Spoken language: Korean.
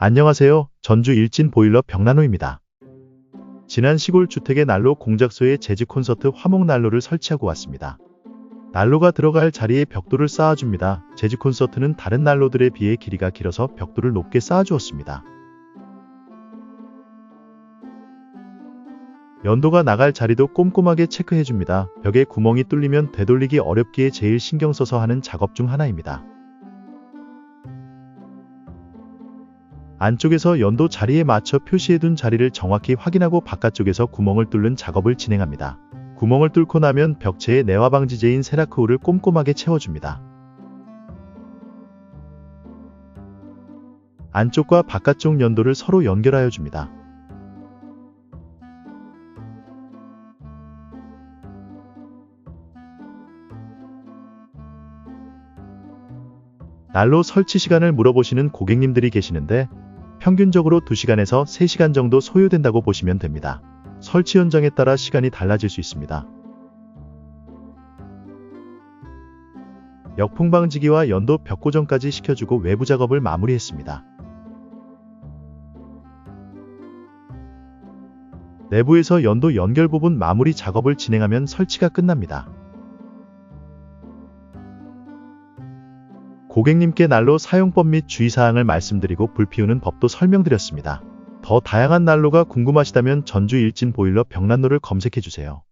안녕하세요. 전주 일진 보일러 벽난로입니다. 지난 시골 주택의 난로 공작소에 재즈 콘서트 화목 난로를 설치하고 왔습니다. 난로가 들어갈 자리에 벽돌을 쌓아줍니다. 재즈 콘서트는 다른 난로들에 비해 길이가 길어서 벽돌을 높게 쌓아주었습니다. 연도가 나갈 자리도 꼼꼼하게 체크해줍니다. 벽에 구멍이 뚫리면 되돌리기 어렵기에 제일 신경 써서 하는 작업 중 하나입니다. 안쪽에서 연도 자리에 맞춰 표시해둔 자리를 정확히 확인하고 바깥쪽에서 구멍을 뚫는 작업을 진행합니다. 구멍을 뚫고 나면 벽체에 내화 방지제인 세라크홀을 꼼꼼하게 채워줍니다. 안쪽과 바깥쪽 연도를 서로 연결하여 줍니다. 난로 설치 시간을 물어보시는 고객님들이 계시는데 평균적으로 2시간에서 3시간 정도 소요된다고 보시면 됩니다. 설치 현장에 따라 시간이 달라질 수 있습니다. 역풍 방지기와 연도 벽 고정까지 시켜주고 외부 작업을 마무리했습니다. 내부에서 연도 연결 부분 마무리 작업을 진행하면 설치가 끝납니다. 고객님께 난로 사용법 및 주의사항을 말씀드리고 불 피우는 법도 설명드렸습니다. 더 다양한 난로가 궁금하시다면 전주 일진 보일러 벽난로를 검색해주세요.